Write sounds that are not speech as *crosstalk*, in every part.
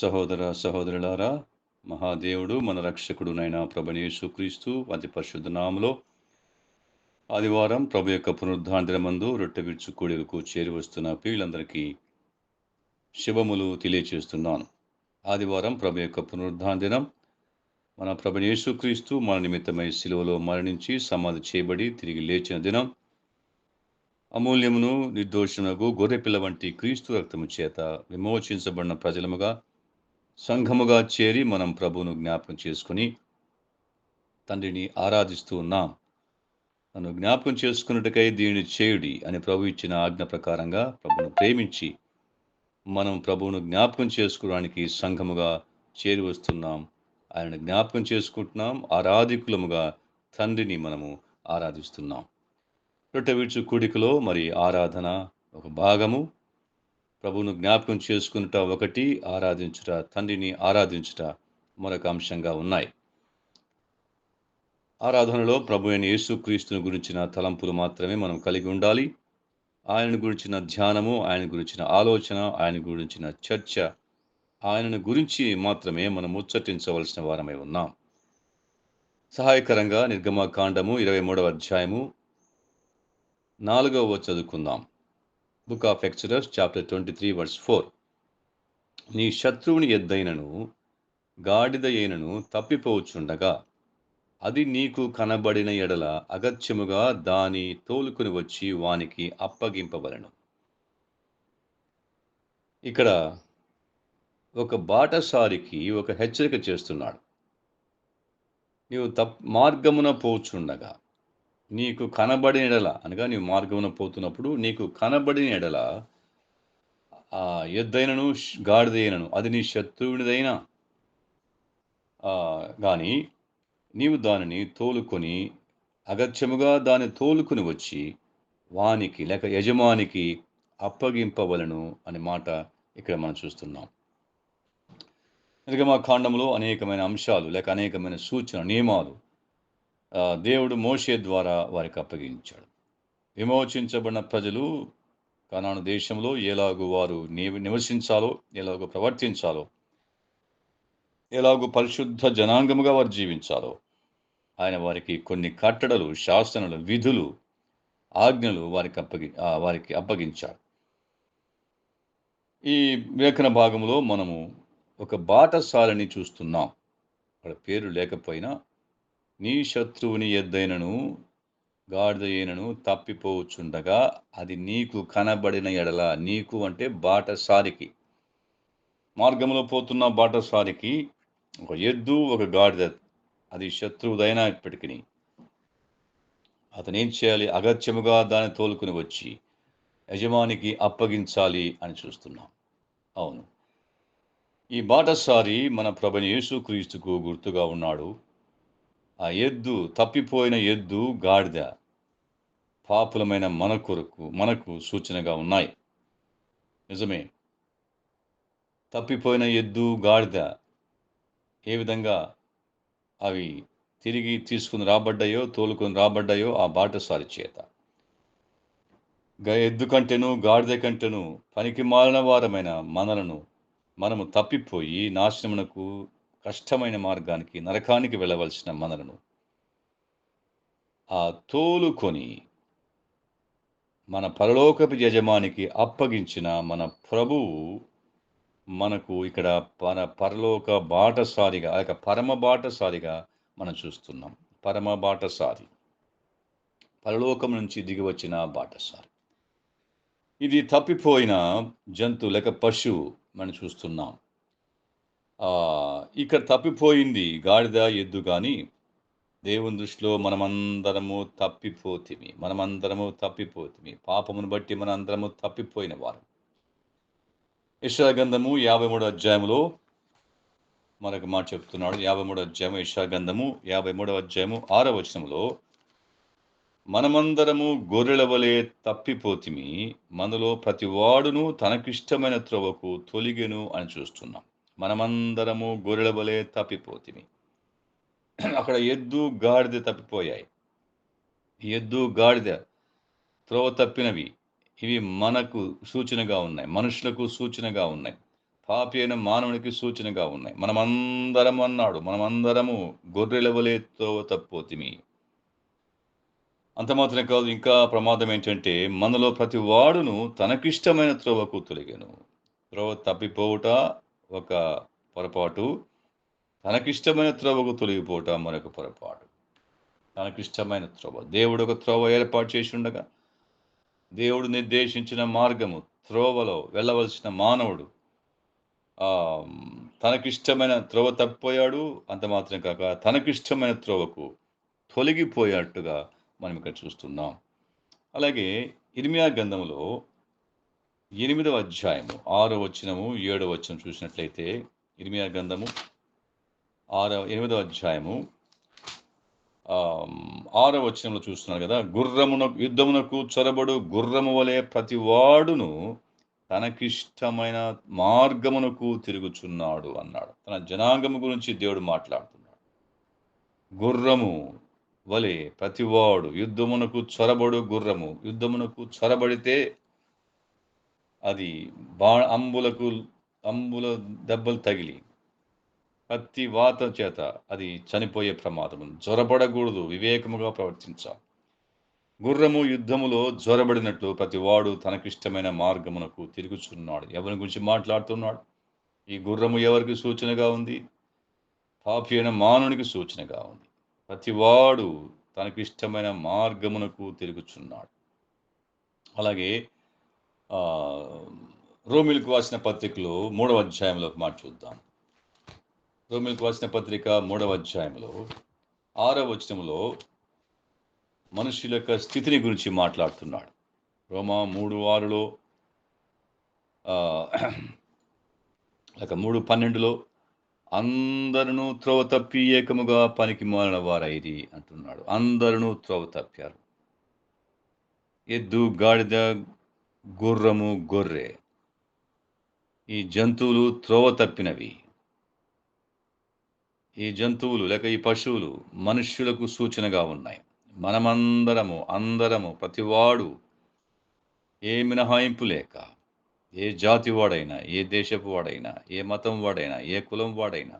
సహోదర సహోదరులారా మహాదేవుడు మన రక్షకుడు నైన ప్రభనేసుక్రీస్తు అతి పరిశుద్ధ నామలో ఆదివారం ప్రభు యొక్క పునరుద్ధాంతరమందు రొట్టె విరుచు కూడిలకు చేరి వస్తున్న ప్రియులందరికీ శుభములు తెలియచేస్తున్నాను. ఆదివారం ప్రభు యొక్క పునరుద్ధాంతరం మన ప్రభనేసుక్రీస్తు మన నిమిత్తమై శిలువలో మరణించి సమాధి చేయబడి తిరిగి లేచిన దినం అమూల్యమును నిర్దోషమునకు గొర్రెపిల్ల వంటి క్రీస్తు రక్తము చేత విమోచించబడిన ప్రజలముగా సంఘముగా చేరి మనం ప్రభువును జ్ఞాపకం చేసుకుని తండ్రిని ఆరాధిస్తూ ఉన్నాం. నన్ను జ్ఞాపకం చేసుకున్నట్టుకై దీనిని చేయుడి అని ప్రభు ఇచ్చిన ఆజ్ఞ ప్రకారంగా ప్రభును ప్రేమించి మనం ప్రభువును జ్ఞాపకం చేసుకోవడానికి సంఘముగా చేరి వస్తున్నాం. ఆయన జ్ఞాపకం చేసుకుంటున్నాం. ఆరాధికులముగా తండ్రిని మనము ఆరాధిస్తున్నాం. రొట్టె విడుచు కూడికలో మరి ఆరాధన ఒక భాగము. ప్రభువును జ్ఞాపకం చేసుకునుట ఒకటి ఆరాధించుట తండ్రిని ఆరాధించుట మరొక అంశంగా ఉన్నాయి. ఆరాధనలో ప్రభు అయిన యేసుక్రీస్తుని గురించిన తలంపులు మాత్రమే మనం కలిగి ఉండాలి. ఆయన గురించిన ధ్యానము ఆయన గురించిన ఆలోచన ఆయన గురించిన చర్చ ఆయనను గురించి మాత్రమే మనం ముచ్చటించవలసిన వారమై ఉన్నాం. సహాయకరంగా నిర్గమకాండము ఇరవై మూడవ అధ్యాయము నాలుగవ చదువుకుందాం. Book of Exodus chapter twenty three verse four. నీ శత్రువుని ఎద్దైనను గాడిద అయినను తప్పిపోవచ్చుండగా అది నీకు కనబడిన ఎడల అగత్యముగా దాని తోలుకుని వచ్చి వానికి అప్పగింపవలను. ఇక్కడ ఒక బాటసారికి ఒక హెచ్చరిక చేస్తున్నాడు. నీవు తప్ మార్గమున పోచుండగా నీకు కనబడిన ఎడల అనగా నీవు మార్గమున పోతున్నప్పుడు నీకు కనబడిన ఎడల ఆ ఎద్దైనను గాడిదైనను అది నీ శత్రువునిదైనా కానీ నీవు దానిని తోలుకొని అగత్యముగా దాన్ని తోలుకుని వచ్చి వానికి లేక యజమానికి అప్పగింపవలను అనే మాట ఇక్కడ మనం చూస్తున్నాం. మా కాండంలో అనేకమైన అంశాలు లేక అనేకమైన సూచన నియమాలు దేవుడు మోషే ద్వారా వారికి అప్పగించాడు. విమోచించబడిన ప్రజలు కనాను దేశంలో ఎలాగూ వారు నివసించాలో ఎలాగో ప్రవర్తించాలో ఎలాగో పరిశుద్ధ జనాంగముగా వారు జీవించాలో ఆయన వారికి కొన్ని కట్టడలు శాసనలు విధులు ఆజ్ఞలు వారికి అప్పగి వారికి అప్పగించాడు. ఈ లేఖన భాగంలో మనము ఒక బాటసారిని చూస్తున్నాం. అక్కడ పేరు లేకపోయినా నీ శత్రువుని ఎద్దైనను గాడిదైనను తప్పిపోవచ్చుండగా అది నీకు కనబడిన ఎడల నీకు అంటే బాటసారికి. మార్గంలో పోతున్న బాటసారికి ఒక ఎద్దు ఒక గాడిద అది శత్రువుదైనా ఇప్పటికీ అతను ఏం చేయాలి? అగత్యముగా దాన్ని తోలుకుని వచ్చి యజమానికి అప్పగించాలి అని చూస్తున్నాం. అవును. ఈ బాటసారి మన ప్రభని యేసుక్రీస్తుకు గుర్తుగా ఉన్నాడు. ఆ ఎద్దు తప్పిపోయిన ఎద్దు గాడిద పాపులమైన మన కొరకు మనకు సూచనగా ఉన్నాయి. నిజమే. తప్పిపోయిన ఎద్దు గాడిద ఏ విధంగా అవి తిరిగి తీసుకుని రాబడ్డాయో తోలుకొని రాబడ్డాయో ఆ బాటసారి చేత. ఎద్దు కంటేను గాడిద కంటేను పనికి మాలిన వారమైన మనలను మనము తప్పిపోయి నాశనమునకు కష్టమైన మార్గానికి నరకానికి వెళ్ళవలసిన మనలను ఆ తోలుకొని మన పరలోకపు యజమానికి అప్పగించిన మన ప్రభువు మనకు ఇక్కడ మన పరలోక బాటసారిగా లేక పరమ బాటసారిగా మనం చూస్తున్నాం. పరమ బాటసారి. పరలోకం నుంచి దిగి వచ్చిన బాటసారి. ఇది తప్పిపోయిన జంతు లేక పశువు మనం చూస్తున్నాం. ఇక్కడ తప్పిపోయింది గాడిద ఎద్దు కానీ దేవుని దృష్టిలో మనమందరము తప్పిపోతిమి మనమందరము తప్పిపోతిమి. పాపమును బట్టి మనందరము తప్పిపోయిన వారు. యశాగంధము యాభై మూడు అధ్యాయంలో మరొక మాట చెప్తున్నాడు. యాభై మూడు అధ్యాయము యశాగంధము యాభై మూడవ అధ్యాయము ఆరో వచనంలో మనమందరము గొర్రెల వలె తప్పిపోతిమి మనలో ప్రతి వాడును తనకిష్టమైన త్రోవకు తొలిగెను అని చూస్తున్నాం. మనమందరము గొర్రెల వలె తప్పిపోతిమి. *clears throat* అక్కడ ఎద్దు గాడిద తప్పిపోయాయి. ఎద్దు గాడిద త్రోవ తప్పినవి. ఇవి మనకు సూచనగా ఉన్నాయి. మనుషులకు సూచనగా ఉన్నాయి. పాపి అయిన మానవునికి సూచనగా ఉన్నాయి. మనమందరం అన్నాడు. మనమందరము గొర్రెల వలె త్రోవ తప్పోతిమి అంత మాత్రమే కాదు ఇంకా ప్రమాదం ఏంటంటే మనలో ప్రతి వాడును తనకిష్టమైన త్రోవకు తొలగాను. త్రోవ తప్పిపోవుట ఒక పొరపాటు. తనకిష్టమైన త్రోవకు తొలగిపోవటం మరొక పొరపాటు. తనకిష్టమైన త్రోవ. దేవుడు ఒక త్రోవ ఏర్పాటు చేసి ఉండగా దేవుడు నిర్దేశించిన మార్గము త్రోవలో వెళ్ళవలసిన మానవుడు తనకిష్టమైన త్రోవ తప్పిపోయాడు. అంత మాత్రం కాక తనకిష్టమైన త్రోవకు తొలగిపోయేట్టుగా మనం ఇక్కడ చూస్తున్నాం. అలాగే ఇర్మియా గంధంలో ఎనిమిదవ అధ్యాయము ఆరో వచనము ఏడో వచనం చూసినట్లయితే ఇరిమియా గ్రంథము ఆరో ఎనిమిదవ అధ్యాయము ఆరో వచనంలో చూస్తున్నారు కదా గుర్రమున యుద్ధమునకు చొరబడు గుర్రము వలె ప్రతి వాడును తనకిష్టమైన మార్గమునకు తిరుగుచున్నాడు అన్నాడు. తన జనాంగము గురించి దేవుడు మాట్లాడుతున్నాడు. గుర్రము వలె ప్రతివాడు యుద్ధమునకు చొరబడు గుర్రము యుద్ధమునకు చొరబడితే అది బా అంబులకు అంబుల దెబ్బలు తగిలి ప్రతి వాత చేత అది చనిపోయే ప్రమాదం జ్వరబడకూడదు వివేకముగా ప్రవర్తించాలి గుర్రము యుద్ధములో జ్వరబడినట్లు ప్రతివాడు తనకిష్టమైన మార్గమునకు తిరుగుచున్నాడు. ఎవరి గురించి మాట్లాడుతున్నాడు? ఈ గుర్రము ఎవరికి సూచనగా ఉంది? పాపి అయిన మానవునికి సూచనగా ఉంది. ప్రతివాడు తనకిష్టమైన మార్గమునకు తిరుగుచున్నాడు. అలాగే రోమిల్కు రాసిన పత్రికలో మూడవ అధ్యాయంలో మాట చూద్దాం. రోమిల్కు రాసిన పత్రిక మూడవ అధ్యాయంలో ఆరవ వచనంలో మనుషుల యొక్క స్థితిని గురించి మాట్లాడుతున్నాడు. రోమా మూడు ఆరులో ఒక లేక మూడు పన్నెండులో అందరూ త్రోవ తప్పి ఏకముగా పనికి మారిన వారైది అంటున్నాడు. అందరూ త్రోవ తప్పారు. ఎద్దు గాడిద గుర్రము గొర్రె. ఈ జంతువులు త్రోవ తప్పినవి. ఈ జంతువులు లేక ఈ పశువులు మనుష్యులకు సూచనగా ఉన్నాయి. మనమందరము అందరము ప్రతివాడు ఏ మినహాయింపు లేక ఏ జాతి వాడైనా ఏ దేశపు వాడైనా ఏ మతం వాడైనా ఏ కులం వాడైనా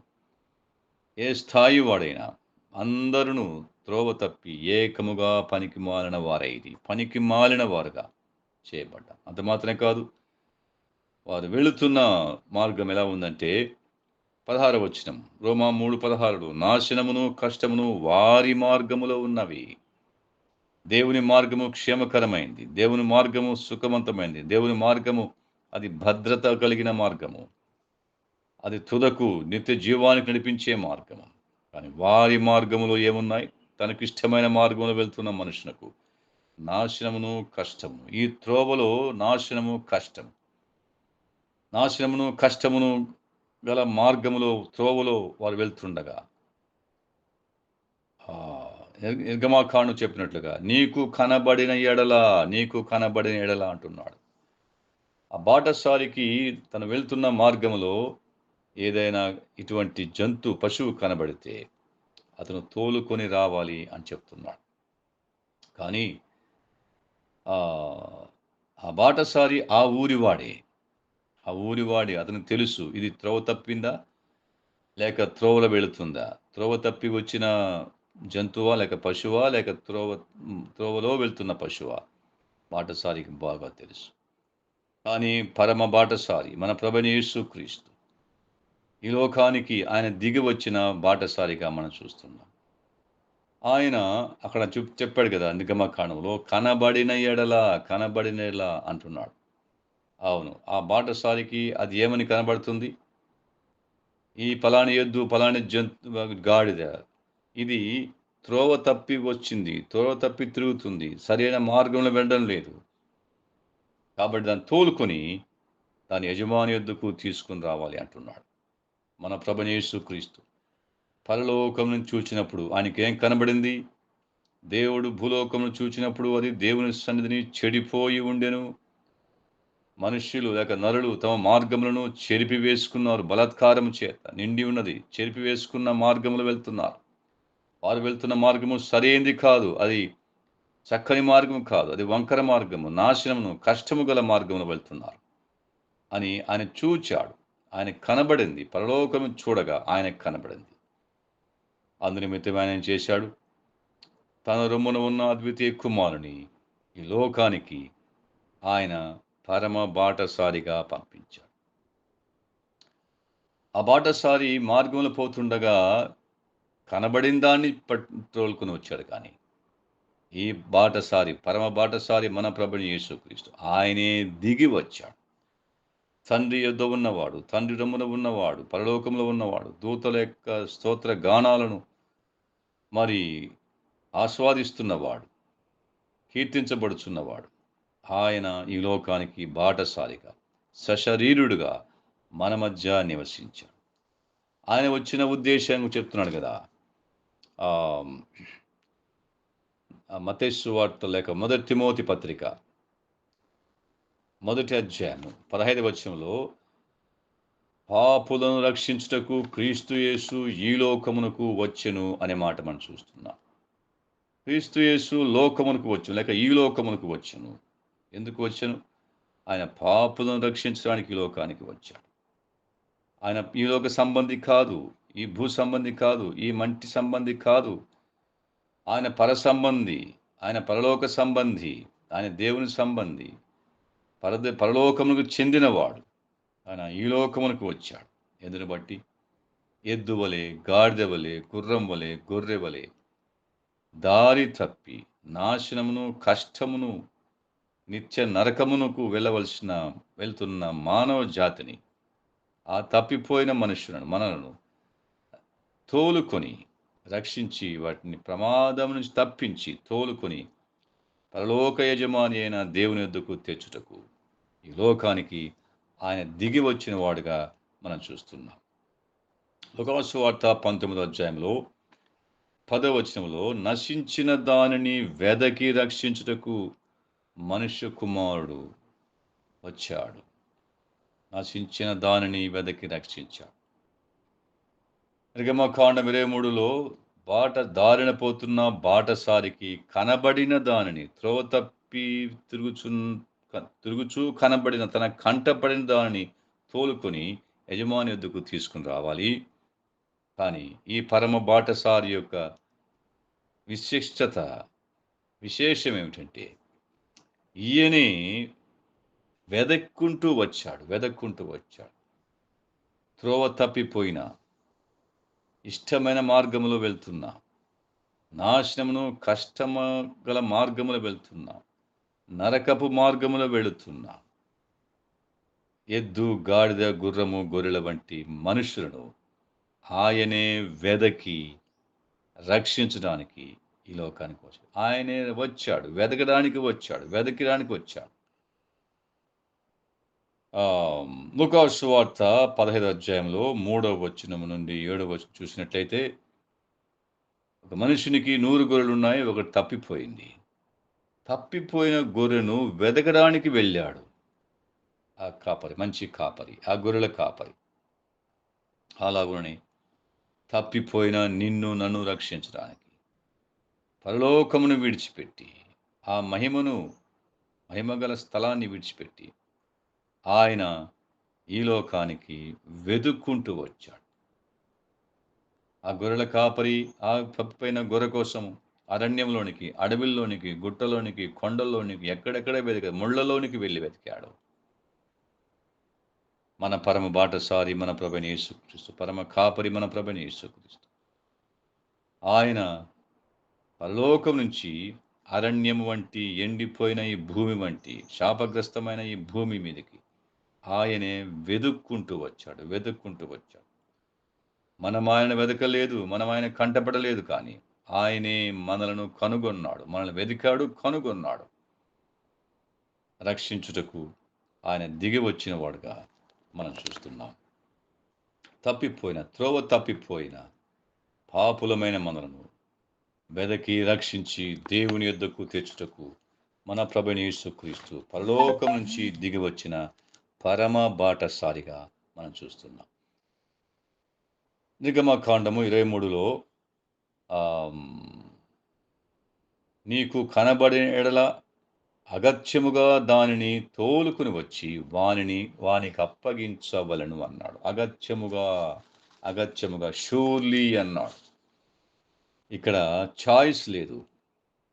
ఏ స్థాయి వాడైనా అందరూ త్రోవ తప్పి ఏకముగా పనికి మాలిన వారైది పనికి మాలిన వారుగా చేయబడ్డా. అంత మాత్రమే కాదు వారు వెళుతున్న మార్గం ఎలా ఉందంటే పదహార వచనం రోమా మూడు పదహారుడు నాశనమును కష్టమును వారి మార్గములో ఉన్నవి. దేవుని మార్గము క్షేమకరమైంది. దేవుని మార్గము సుఖవంతమైంది. దేవుని మార్గము అది భద్రత కలిగిన మార్గము. అది తుదకు నిత్య జీవానికి నడిపించే మార్గము. కానీ వారి మార్గములో ఏమున్నాయి? తనకిష్టమైన మార్గంలో వెళ్తున్న మనుషులకు. నాశనమును కష్టము ఈ త్రోవలో నాశనము కష్టం నాశనమును కష్టమును గల మార్గములో త్రోవలో వారు వెళ్తుండగా ఆ, నిర్గమాకాండం చెప్పినట్లుగా నీకు కనబడిన ఎడల నీకు కనబడిన ఎడల అంటున్నాడు. ఆ బాటసారికి తను వెళ్తున్న మార్గములో ఏదైనా ఇటువంటి జంతు పశువు కనబడితే అతను తోలుకొని రావాలి అని చెప్తున్నాడు. కానీ ఆ బాటసారి ఆ ఊరివాడే ఆ ఊరివాడే అతనికి తెలుసు. ఇది త్రోవ తప్పిందా? లేక త్రోవలో వెళుతుందా? త్రోవ తప్పి వచ్చిన జంతువా? లేక పశువా? లేక త్రోవ త్రోవలో వెళ్తున్న పశువా? బాటసారికి బాగా తెలుసు. కానీ పరమ బాటసారి మన ప్రభుని యేసుక్రీస్తు ఈ లోకానికి ఆయన దిగి వచ్చిన బాటసారిగా మనం చూస్తున్నాం. ఆయన అక్కడ చూ చెప్పాడు కదా నిగమకాండంలో కనబడిన ఎడల కనబడిన ఎడల అంటున్నాడు. అవును ఆ బాటసారికి అది ఏమని కనబడుతుంది? ఈ పలాని ఎద్దు పలాని జంతు గాడిద. ఇది త్రోవ తప్పి వచ్చింది త్రోవ తప్పి తిరుగుతుంది సరైన మార్గంలో వెళ్ళడం లేదు. కాబట్టి దాన్ని తోలుకొని దాని యజమాని ఎద్దుకు తీసుకుని రావాలి అంటున్నాడు మన ప్రభనేసు క్రీస్తు పరలోకం నుంచి చూచినప్పుడు ఆయనకి ఏం కనబడింది? దేవుడు భూలోకమును చూచినప్పుడు అది దేవుని సన్నిధిని చెడిపోయి ఉండెను. మనుష్యులు లేక నరులు తమ మార్గములను చెరిపి వేసుకున్నారు బలాత్కారం చేత నిండి ఉన్నది. చెరిపి వేసుకున్న మార్గములు వెళ్తున్నారు. వారు వెళ్తున్న మార్గము సరైనది కాదు. అది చక్కని మార్గం కాదు. అది వంకర మార్గము నాశనమును కష్టము గల మార్గమును వెళ్తున్నారు అని ఆయన చూచాడు. ఆయన కనబడింది. పరలోకం చూడగా ఆయన కనబడింది. అందునిమిత్తం ఆయన చేశాడు. తన రొమ్మున ఉన్న అద్వితీయ కుమారుని ఈ లోకానికి ఆయన పరమ బాటసారిగా పంపించాడు. ఆ బాటసారి మార్గంలో పోతుండగా కనబడిన దాన్ని పట్టుకొని వచ్చాడు కానీ ఈ బాటసారి పరమ బాటసారి మన ప్రభుని యేసుక్రీస్తు ఆయనే దిగి వచ్చాడు. తండ్రి యొద్ద ఉన్నవాడు తండ్రి రమ్మున ఉన్నవాడు పరలోకంలో ఉన్నవాడు దూతల యొక్క స్తోత్ర గానాలను మరి ఆస్వాదిస్తున్నవాడు కీర్తించబడుచున్నవాడు. ఆయన ఈ లోకానికి బాటసారిగా సశరీరుడుగా మన మధ్య నివసించాడు. ఆయన వచ్చిన ఉద్దేశం చెప్తున్నాడు కదా. మతేశ్వ వార్త లేక మొదటి తిమోతి పత్రిక మొదటి అధ్యాయం పదహైదు వచనంలో పాపులను రక్షించుటకు క్రీస్తు యేసు ఈ లోకమునకు వచ్చెను అనే మాట మనం చూస్తున్నాం. క్రీస్తు యేసు లోకమునకు వచ్చును లేక ఈ లోకమునకు వచ్చును. ఎందుకు వచ్చాను? ఆయన పాపులను రక్షించడానికి ఈ లోకానికి వచ్చాడు. ఆయన ఈ లోక సంబంధి కాదు ఈ భూ సంబంధి కాదు ఈ మంటి సంబంధి కాదు. ఆయన పర సంబంధి ఆయన పరలోక సంబంధి ఆయన దేవుని సంబంధి పరద పరలోకమునకు చెందినవాడు. ఆయన ఈ లోకమునకు వచ్చాడు. ఎందుని బట్టి? ఎద్దు వలె గాడిద వలె గుర్రం వలె గొర్రె వలె దారి తప్పి నాశనమును కష్టమును నిత్య నరకమునకు వెళ్ళవలసిన వెళ్తున్న మానవ జాతిని ఆ తప్పిపోయిన మనుషులను మనలను తోలుకొని రక్షించి వాటిని ప్రమాదం నుంచి తప్పించి తోలుకొని పరలోక యజమాని అయిన దేవుని ఎద్దుకు తెచ్చుటకు ఈ లోకానికి ఆయన దిగి వచ్చిన వాడుగా మనం చూస్తున్నాం. లోకాసు వార్త పంతొమ్మిదో అధ్యాయంలో పదవచనంలో నశించిన దానిని వెదకి రక్షించుటకు మనుష్య కుమారుడు వచ్చాడు. నశించిన దానిని వెదకి రక్షించాడు. నిర్గమకాండం ఇరవై మూడులో బాట దారిన పోతున్న బాటసారికి కనబడిన దానిని త్రోవ తప్పి తిరుగుచు తిరుగుచూ కనబడిన తన కంటపడిన దానిని తోలుకొని యజమాని వద్దకు తీసుకుని రావాలి. కానీ ఈ పరమ బాటసారి యొక్క విశిష్టత విశేషం ఏమిటంటే ఈయనే వెదక్కుంటూ వచ్చాడు వెదక్కుంటూ వచ్చాడు. త్రోవ తప్పిపోయిన ఇష్టమైన మార్గములో వెళ్తున్నా నాశనమును కష్టము గల మార్గములో వెళ్తున్నా నరకపు మార్గములో వెళుతున్నా. ఎద్దు గాడిద గుర్రము గొర్రెల వంటి మనుషులను ఆయనే వెదకి రక్షించడానికి ఈ లోకానికి వచ్చాడు. ఆయనే వచ్చాడు వెదకడానికి వచ్చాడు వెదకడానికి వచ్చాడు. లుకాసు వార్త పదహైదు అధ్యాయంలో మూడవ వచనం నుండి ఏడవ వచనం చూసినట్లయితే ఒక మనిషినికి నూరు గొర్రెలు ఉన్నాయి ఒకటి తప్పిపోయింది. తప్పిపోయిన గొర్రెను వెదకడానికి వెళ్ళాడు. ఆ కాపరి మంచి కాపరి ఆ గొర్రెల కాపరి. అలాగునని తప్పిపోయిన నిన్ను నన్ను రక్షించడానికి పరలోకమును విడిచిపెట్టి ఆ మహిమను మహిమగల స్థలాన్ని విడిచిపెట్టి ఆయన ఈ లోకానికి వెదుక్కుంటూ వచ్చాడు. ఆ గొర్రెల కాపరి ఆ తప్పిపోయిన గొర్రె కోసం అరణ్యంలోనికి అడవిల్లోనికి గుట్టలోనికి కొండల్లోనికి ఎక్కడెక్కడ వెతికాడు? ముళ్ళలోనికి వెళ్ళి వెతికాడు. మన పరమ బాటసారి మన ప్రభని యేసుక్రీస్తు పరమ కాపరి మన ప్రభని యేసుక్రీస్తు. ఆయన పరలోకం నుంచి అరణ్యం వంటి ఎండిపోయిన ఈ భూమి వంటి శాపగ్రస్తమైన ఈ భూమి మీదకి ఆయనే వెదుక్కుంటూ వచ్చాడు వెతుక్కుంటూ వచ్చాడు. మనం ఆయన వెతకలేదు మనం ఆయన కంటపడలేదు కానీ ఆయనే మనలను కనుగొన్నాడు మనల్ని వెతికాడు కనుగొన్నాడు. రక్షించుటకు ఆయన దిగి వచ్చిన వాడుగా మనం చూస్తున్నాం. తప్పిపోయిన త్రోవ తప్పిపోయిన పాపులమైన మనలను వెదకి రక్షించి దేవుని యొద్దకు తెచ్చుటకు మన ప్రభుని యేసుక్రీస్తు పరలోకం నుంచి దిగి వచ్చిన పరమ బాటసారిగా మనం చూస్తున్నాం. నిగమకాండము ఇరవై మూడులో నీకు కనబడిన ఎడల అగత్యముగా దానిని తోలుకుని వచ్చి వానిని వానికి అప్పగించవలను అన్నాడు. అగత్యముగా అగత్యముగా షూర్లీ అన్నాడు. ఇక్కడ చాయిస్ లేదు.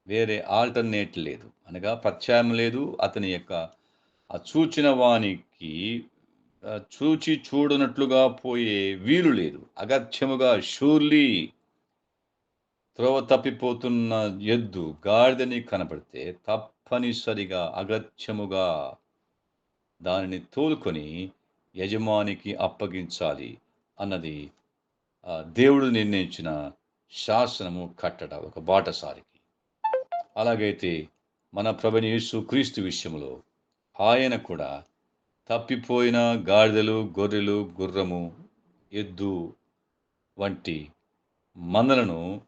వేరే ఆల్టర్నేట్ లేదు. అనగా ప్రత్యాయం లేదు. అతని యొక్క ఆ చూచిన వానికి చూచి చూడనట్లుగా పోయే వీలు లేదు. అగత్యముగా షూర్లీ త్రోవ తప్పిపోతున్న ఎద్దు గాడిదని కనపడితే తప్పనిసరిగా అగత్యముగా దానిని తోలుకొని యజమానికి అప్పగించాలి అన్నది దేవుడు నిర్ణయించిన శాసనము కట్టడ ఒక బాటసారికి. అలాగైతే మన ప్రభుని యేసు క్రీస్తు విషయంలో ఆయన కూడా తప్పిపోయిన గాడిదలు గొర్రెలు గుర్రము ఎద్దు వంటి మందలను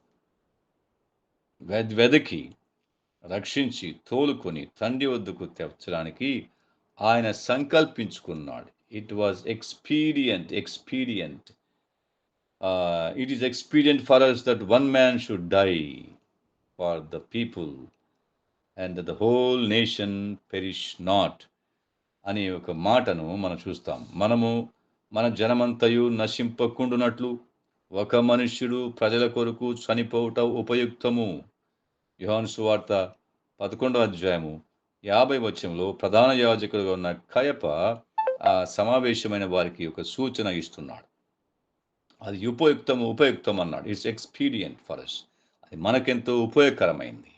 వెదకి రక్షించి తోలుకొని తండ్రి వద్దకు తెచ్చడానికి ఆయన సంకల్పించుకున్నాడు. It was expedient expedient it is expedient for us that one man should die for the people and the whole nation perish not అనే ఒక మాటను మనం చూస్తాం. మనము మన జనమంతయు నశింపకుండునట్లు ఒక మనుష్యుడు ప్రజల కొరకు చనిపోవుట ఉపయుక్తము. యోహాను సువార్త పదకొండవ అధ్యాయము యాభై వచ్చంలో ప్రధాన యాజకులుగా ఉన్న కయప ఆ సమావేశమైన వారికి ఒక సూచన ఇస్తున్నాడు. అది ఉపయుక్తం ఉపయుక్తం అన్నాడు. ఇట్స్ ఎక్స్పీరియంట్ ఫర్ అస్ అది మనకెంతో ఉపయోగకరమైంది.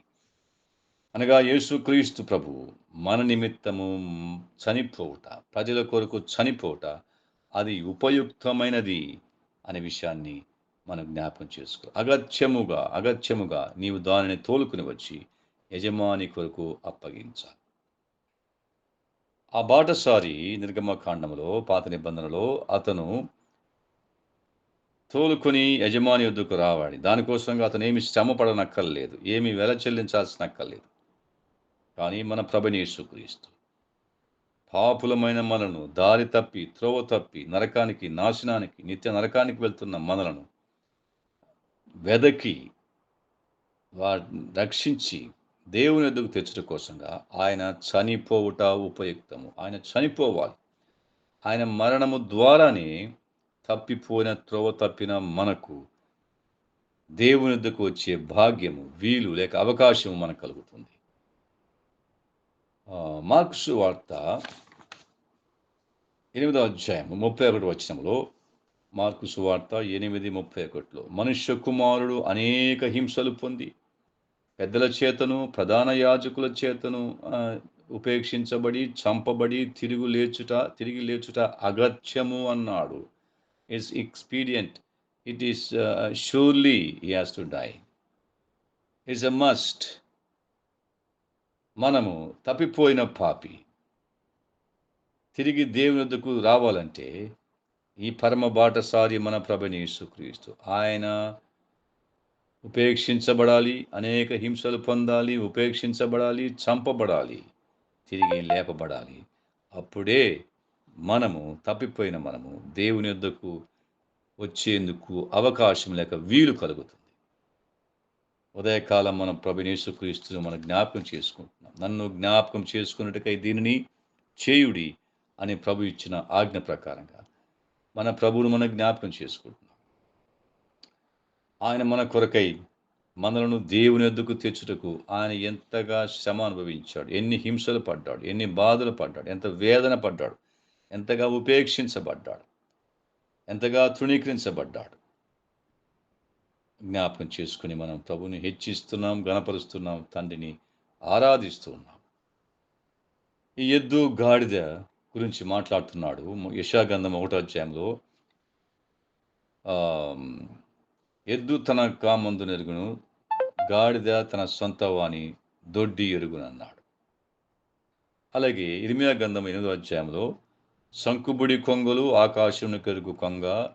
అనగా యేసుక్రీస్తు ప్రభు మన నిమిత్తము చనిపోవుట ప్రజల కొరకు చనిపోవుట అది ఉపయుక్తమైనది అనే విషయాన్ని మనం జ్ఞాపకం చేసుకో. అగత్యముగా అగత్యముగా నీవు దానిని తోలుకుని వచ్చి యజమాని కొరకు అప్పగించాలి ఆ బాటసారి నిర్గమకాండంలో పాత నిబంధనలో అతను తోలుకొని యజమాని వద్దకు రావాలి. దానికోసంగా అతను ఏమి శ్రమ పడనక్కర్లేదు. ఏమి వెల చెల్లించాల్సిన అక్కర్లేదు కానీ మన ప్రభుని యేసుక్రీస్తు పాపులమైన మనను దారి తప్పి త్రోవ తప్పి నరకానికి నాశనానికి నిత్య నరకానికి వెళ్తున్న మనలను వెదకి వారిని రక్షించి దేవుని ఎదుగు తెచ్చుట కోసంగా ఆయన చనిపోవుట ఉపయుక్తము. ఆయన చనిపోవాలి. ఆయన మరణము ద్వారానే తప్పిపోయిన త్రోవ తప్పిన మనకు దేవుని ఎద్దుకు వచ్చే భాగ్యము వీలు లేక అవకాశము మనకు కలుగుతుంది. మార్క్స్ వార్త ఎనిమిదో అధ్యాయం ముప్పై ఒకటి వచ్చినంలో మార్కు సువార్త ఎనిమిది ముప్పై ఒకటిలో మనుష్య కుమారుడు అనేక హింసలు పొంది పెద్దల చేతను ప్రధాన యాజకుల చేతను ఉపేక్షించబడి చంపబడి తిరుగు లేచుట తిరిగి లేచుట అగత్యము అన్నాడు. It's expedient it is surely ఈ to die it's a must మనము తప్పిపోయిన పాపి తిరిగి దేవుని వద్దకు రావాలంటే ఈ పరమ బాటసారి మన ప్రభని యేసుక్రీస్తు. ఆయన ఉపేక్షించబడాలి అనేక హింసలు పొందాలి ఉపేక్షించబడాలి చంపబడాలి తిరిగి లేపబడాలి. అప్పుడే మనము తప్పిపోయిన మనము దేవుని యొద్దకు వచ్చేందుకు అవకాశం లేక వీలు కలుగుతుంది. ఉదయకాలం మనం ప్రభునేసుక్రీస్తును మనం జ్ఞాపకం చేసుకుంటున్నాం. నన్ను జ్ఞాపకం చేసుకున్నట్టుకై దీనిని చేయుడి అని ప్రభు ఇచ్చిన ఆజ్ఞ ప్రకారంగా మన ప్రభువును మనం జ్ఞాపకం చేసుకుంటున్నాం. ఆయన మన కొరకై మనలను దేవుని ఎద్దుకు తెచ్చుటకు ఆయన ఎంతగా శ్రమ అనుభవించాడు ఎన్ని హింసలు పడ్డాడు ఎన్ని బాధలు పడ్డాడు ఎంత వేదన పడ్డాడు ఎంతగా ఉపేక్షించబడ్డాడు ఎంతగా తృణీకరించబడ్డాడు. జ్ఞాపకం చేసుకుని మనం ప్రభుని హెచ్చిస్తున్నాం గణపరుస్తున్నాం తండ్రిని ఆరాధిస్తున్నాం. ఈ ఎద్దు గాడిద గురించి మాట్లాడుతున్నాడు. యశాగంధం ఒకటో అధ్యాయంలో ఎద్దు తన కామందు నెరుగును గాడిద తన సొంత వాణి దొడ్డి ఎరుగును అన్నాడు. అలాగే ఇరిమియా గంధం ఎనిమిదో అధ్యాయంలో శంకుబుడి కొంగలు ఆకాశం కెరుగు కొంగ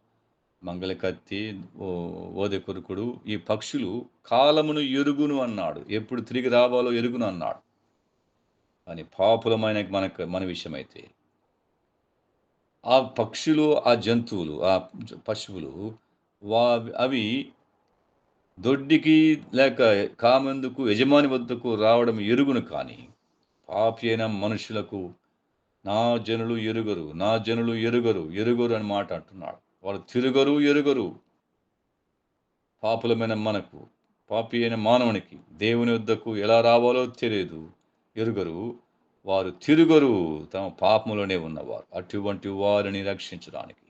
మంగళ కత్తి ఓ- ఓదె కొరుకుడు ఈ పక్షులు కాలమును ఎరుగును అన్నాడు. ఎప్పుడు తిరిగి రావాలో ఎరుగును అన్నాడు. అని పాపులమైన మనకు మన విషయమైతే ఆ పక్షులు ఆ జంతువులు ఆ పశువులు వా అవి దొడ్డికి లేక కామెందుకు యజమాని వద్దకు రావడం ఎరుగును కానీ పాపి అయిన మనుషులకు నా జనులు ఎరుగరు నా జనులు ఎరుగరు ఎరుగరు అని మాట అంటున్నాడు. వారు తిరుగరు ఎరుగరు. పాపులమైన మనకు పాపి అయిన మానవునికి దేవుని వద్దకు ఎలా రావాలో తెలియదు ఎరుగరు. వారు తిరుగరు తమ పాపములోనే ఉన్నవారు. అటువంటి వారిని రక్షించడానికి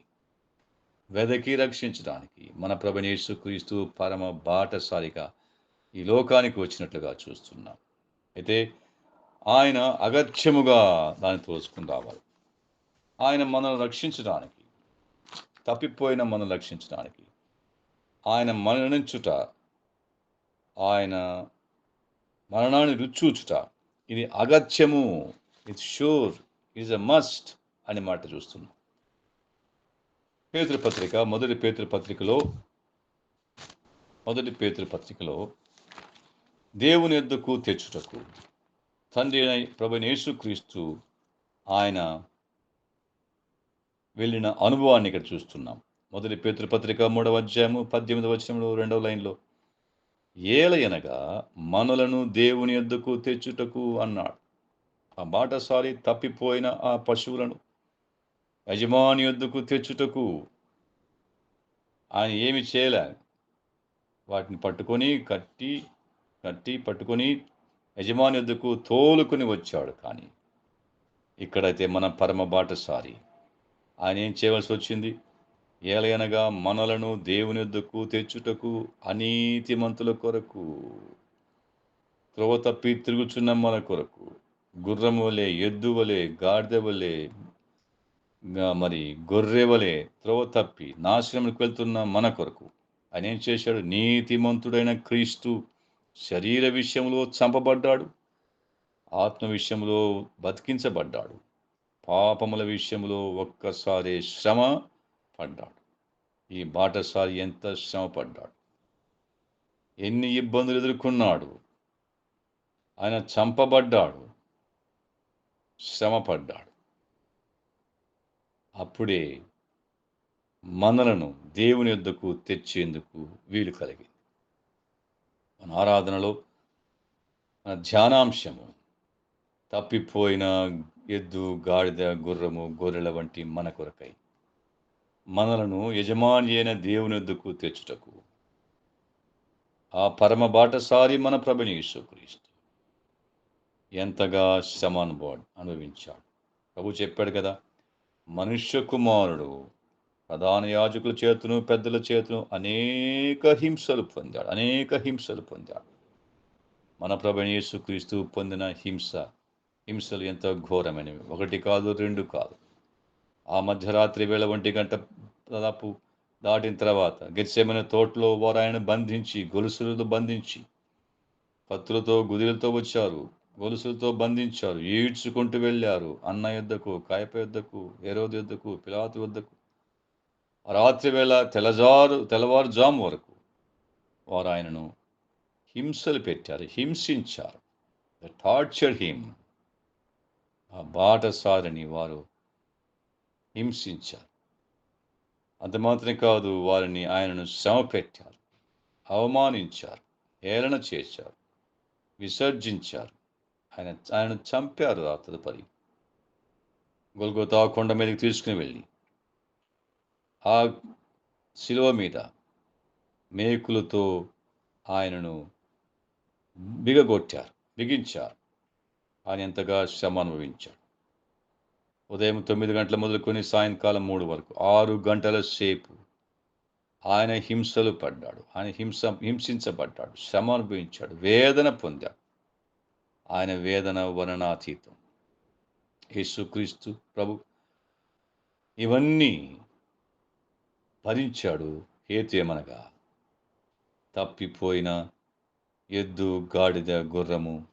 వెదకి రక్షించడానికి మన ప్రభనేసు క్రీస్తు పరమ బాటసారిగా ఈ లోకానికి వచ్చినట్లుగా చూస్తున్నాం. అయితే ఆయన అగత్యముగా దాన్ని తోసుకుని రావాలి. ఆయన మనల్ని రక్షించడానికి తప్పిపోయిన మనల్ని రక్షించడానికి ఆయన మరణించుట ఆయన మరణాన్ని రుచూచుట ఇది అగత్యము. It's sure is a must అని మాట చూస్తున్నాం. పేతృపత్రిక మొదటి పేతృపత్రికలో మొదటి పేతృపత్రికలో దేవుని ఎద్దుకు తెచ్చుటకు తండ్రి ప్రభు యేసుక్రీస్తు ఆయన వెళ్ళిన అనుభవాన్ని ఇక్కడ చూస్తున్నాం. మొదటి పేతృపత్రిక మూడవ అధ్యాయము పద్దెనిమిదవ వచనంలో రెండవ లైన్లో. ఏలయనగా మనలను దేవుని ఎద్దుకు తెచ్చుటకు అన్నాడు. ఆ బాటసారి తప్పిపోయిన ఆ పశువులను యజమాని ఎద్దుకు తెచ్చుటకు ఆయన ఏమి చేయలే. వాటిని పట్టుకొని కట్టి కట్టి పట్టుకొని యజమాని ఎద్దుకు తోలుకొని వచ్చాడు. కానీ ఇక్కడైతే మన పరమ బాటసారి ఆయన ఏం చేయవలసి వచ్చింది? ఏలయనగా మనలను దేవుని యొద్దకు తెచ్చుటకు అనీతిమంతుల కొరకు. త్రోవ తప్పి తిరుగుచున్న మన కొరకు. గుర్రం వలె ఎద్దు వలె గాడిద వలె మరి గొర్రె వలె త్రోవ తప్పి నాశనంకి వెళ్తున్న మన కొరకు. ఆయన ఏం చేశాడు? నీతిమంతుడైన క్రీస్తు శరీర విషయంలో చంపబడ్డాడు. ఆత్మ విషయంలో బతికించబడ్డాడు. పాపముల విషయంలో ఒక్కసారి శ్రమ పడ్డాడు. ఈ బాటసారి ఎంత శ్రమ పడ్డాడు. ఎన్ని ఇబ్బందులు ఎదుర్కొన్నాడు. ఆయన చంపబడ్డాడు. శ్రమ పడ్డాడు. అప్పుడే మనలను దేవుని యొద్దకు తెచ్చేందుకు వీలు కలిగింది. మన ఆరాధనలో మన ధ్యానాంశము తప్పిపోయిన ఎద్దు గాడిద గుర్రము గొర్రెల వంటి మన కొరకై మనలను యజమాని అయిన దేవుని వద్దకు తెచ్చుటకు? ఆ పరమ బాటసారి మన ప్రభుని యేసుక్రీస్తు ఎంతగా శ్రమ అనుభవ అనుభవించాడు. ప్రభు చెప్పాడు కదా మనుష్య కుమారుడు ప్రధాన యాజకుల చేతును పెద్దల చేతును అనేక హింసలు పొందాడు అనేక హింసలు పొందాడు. మన ప్రభుని యేసుక్రీస్తు పొందిన హింస హింసలు ఎంతో ఘోరమైనవి. ఒకటి కాదు రెండు కాదు. ఆ మధ్యరాత్రి వేళ ఒంటి గంట దాదాపు దాటిన తర్వాత గెచ్చేమైన తోటలో వారు ఆయన బంధించి గొలుసులతో బంధించి కత్తులతో గుదిలతో వచ్చారు. గొలుసులతో బంధించారు. ఈడ్చుకుంటూ వెళ్ళారు. అన్న యుద్ధకు కాయప యుద్ధకు ఏరోది యుద్ధకు పిలాతు యుద్ధకు రాత్రి వేళ తెల్లజారు తెల్లవారుజాము వరకు వారు ఆయనను హింసలు పెట్టారు హింసించారు. టార్చర్ హిమ్ ఆ బాటసారిని వారు హింసించారు అంత మాత్రమే కాదు వారిని ఆయనను శ్రమ పెట్టారు అవమానించారు హేళన చేశారు విసర్జించారు ఆయన ఆయనను చంపారు ఆ తదుపరి గొల్గొతా కొండ మీదకి తీసుకుని వెళ్ళి ఆ శిలువ మీద మేకులతో ఆయనను బిగగొట్టారు బిగించారు. ఆయన ఎంతగా శ్రమ అనుభవించాడు. ఉదయం తొమ్మిది గంటల మొదలుకొని సాయంకాలం మూడు వరకు ఆరు గంటల సేపు ఆయన హింసలు పడ్డాడు. ఆయన హింస హింసించబడ్డాడు. శ్రమ అనుభవించాడు. వేదన పొందాడు. ఆయన వేదన వర్ణనాతీతం యేసుక్రీస్తు ప్రభు ఇవన్నీ భరించాడు. ఏమనగా తప్పిపోయిన ఎద్దు గాడిద గుర్రము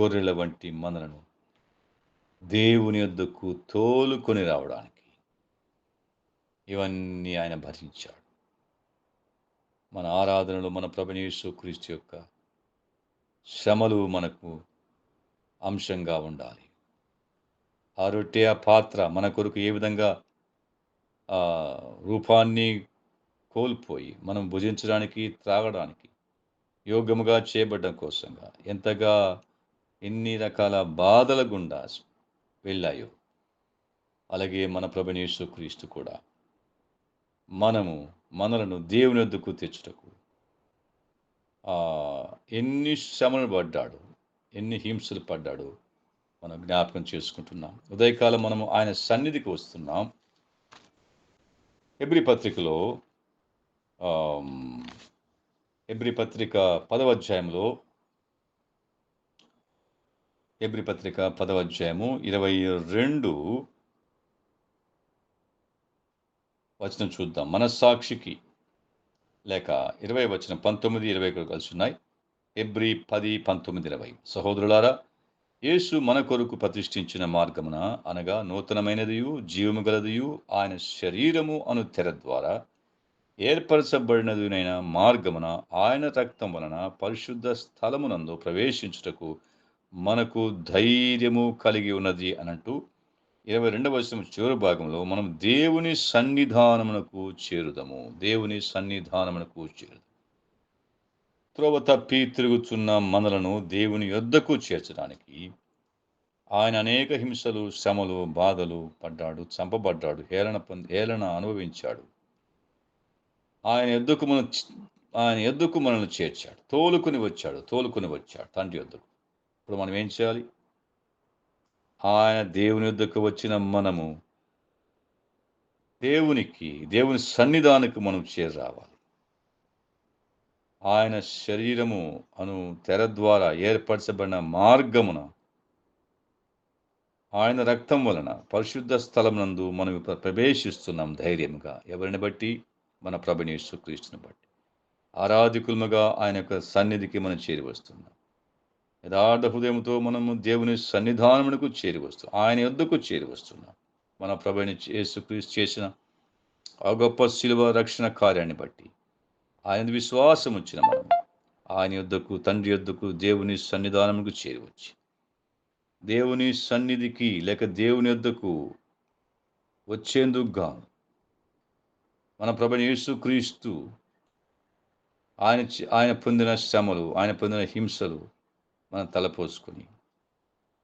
గొర్రెల వంటి మనలను దేవుని యొద్దకు తోలుకొని రావడానికి ఇవన్నీ ఆయన భరించాడు. మన ఆరాధనలో మన ప్రభనేశ్వ క్రీస్తు యొక్క శ్రమలు మనకు అంశంగా ఉండాలి. ఆ రొట్టె ఆ పాత్ర మన కొరకు ఏ విధంగా రూపాన్ని కోల్పోయి మనం భుజించడానికి త్రాగడానికి యోగ్యముగా చేయబడ్డం కోసంగా ఎంతగా ఎన్ని రకాల బాధల గుండా వెళ్ళాయో. అలాగే మన ప్రభునేశ్వ క్రీస్తు కూడా. మనము మనలను దేవుని వద్దకు తెచ్చుటకు. ఎన్ని శ్రమలు పడ్డాడు ఎన్ని హింసలు పడ్డాడు మనం జ్ఞాపకం చేసుకుంటున్నాం. ఉదయకాలం మనము ఆయన సన్నిధికి వస్తున్నాం. ఎబ్రి పత్రికలో ఎబ్రి పత్రిక పదవ అధ్యాయంలో ఎబ్రి పత్రిక పదవ అధ్యాయము ఇరవై రెండు. వచనం చూద్దాం. మనస్సాక్షికి లేక ఇరవై వచనం పంతొమ్మిది ఇరవై ఒకటి కలిసి ఉన్నాయి. ఎబ్రి పది పంతొమ్మిది ఇరవై. సహోదరులారా యేసు మన కొరకు ప్రతిష్ఠించిన మార్గమున అనగా నూతనమైనదియు జీవము గలదియు ఆయన శరీరము అను తెర ద్వారా ఏర్పరచబడినదినైన మార్గమున ఆయన రక్తం వలన పరిశుద్ధ స్థలమునందు ప్రవేశించుటకు మనకు ధైర్యము కలిగి ఉన్నది అనంటూ ఇరవై రెండవ వచనం చివరి భాగంలో మనం దేవుని సన్నిధానమునకు చేరుదము. దేవుని సన్నిధానమునకు చేరుదాం త్రోవ తప్పి తిరుగుతున్న మనలను దేవుని యొద్దకు చేర్చడానికి ఆయన అనేక హింసలు శ్రమలు బాధలు పడ్డాడు చంపబడ్డాడు హేళన పొంది హేళన అనుభవించాడు. ఆయన ఎద్దుకు మన ఆయన ఎద్దుకు మనల్ని చేర్చాడు. తోలుకుని వచ్చాడు తోలుకుని వచ్చాడు తండ్రి ఎద్దుకు ఇప్పుడు మనం ఏం చేయాలి? ఆయన దేవుని యొద్దకు వచ్చిన మనము దేవునికి దేవుని సన్నిధానికి మనం చేరావాలి. రావాలి ఆయన శరీరము అను తెర ద్వారా ఏర్పరచబడిన మార్గమున ఆయన రక్తం వలన పరిశుద్ధ స్థలమునందు మనం ప్రవేశిస్తున్నాం ధైర్యంగా ఎవరిని బట్టి? మన ప్రభుని యేసుక్రీస్తుని బట్టి. ఆరాధికులముగా ఆయన యొక్క సన్నిధికి మనం చేరి వస్తున్నాం. యథార్థ హృదయంతో మనము దేవుని సన్నిధానమునకు చేరి వస్తున్నాం ఆయన యొద్దకు చేరి వస్తున్నాం. మన ప్రభుని యేసుక్రీస్తు చేసిన ఆ గొప్ప శిలువ రక్షణ కార్యాన్ని బట్టి ఆయన విశ్వాసం వచ్చిన మనం ఆయన యొద్దకు తండ్రి యొద్దకు దేవుని సన్నిధానముకు చేరివచ్చి దేవుని సన్నిధికి లేక దేవుని యొద్దకు వచ్చేందుకు గాను మన ప్రభుని యేసుక్రీస్తు ఆయన ఆయన పొందిన శ్రమలు ఆయన పొందిన హింసలు మనం తలపోసుకొని.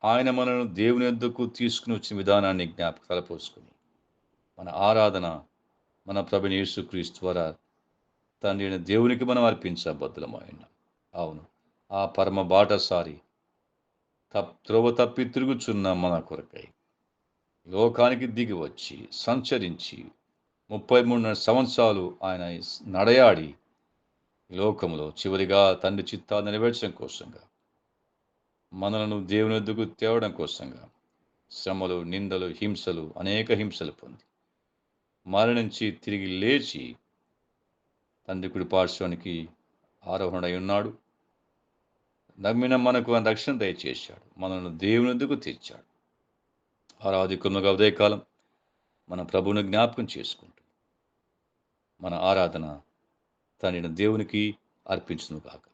ఆయన మనను దేవుని ఎద్దుకు తీసుకుని వచ్చిన విధానాన్ని జ్ఞాపక తలపోసుకొని. మన ఆరాధన మన ప్రభుని యేసుక్రీస్తు ద్వారా తండ్రి అయిన దేవునికి మనం అర్పించబద్ధులమైన అవును. ఆ పరమ బాటసారి తప్ త్రోవ తప్పి తిరుగుచున్న మన కొరకై లోకానికి దిగి వచ్చి సంచరించి ముప్పై మూడున్నర సంవత్సరాలు ఆయన నడయాడి లోకములో చివరిగా తండ్రి చిత్తాన్ని నెరవేర్చడం కోసంగా మనలను దేవునిద్దుకు తేవడం కోసంగా శ్రమలు నిందలు హింసలు అనేక హింసలు పొంది మరణించి తిరిగి లేచి తండ్రికుడి పార్శ్వానికి ఆరోహణై ఉన్నాడు. నమ్మిన మనకు రక్షణ దయచేశాడు. మనల్ని దేవునిద్దుకు తీర్చాడు? తెచ్చాడు ఆరాధికులుగా ఉదయకాలం మన ప్రభువుని జ్ఞాపకం చేసుకుంటూ మన ఆరాధన తనని దేవునికి అర్పించును కాక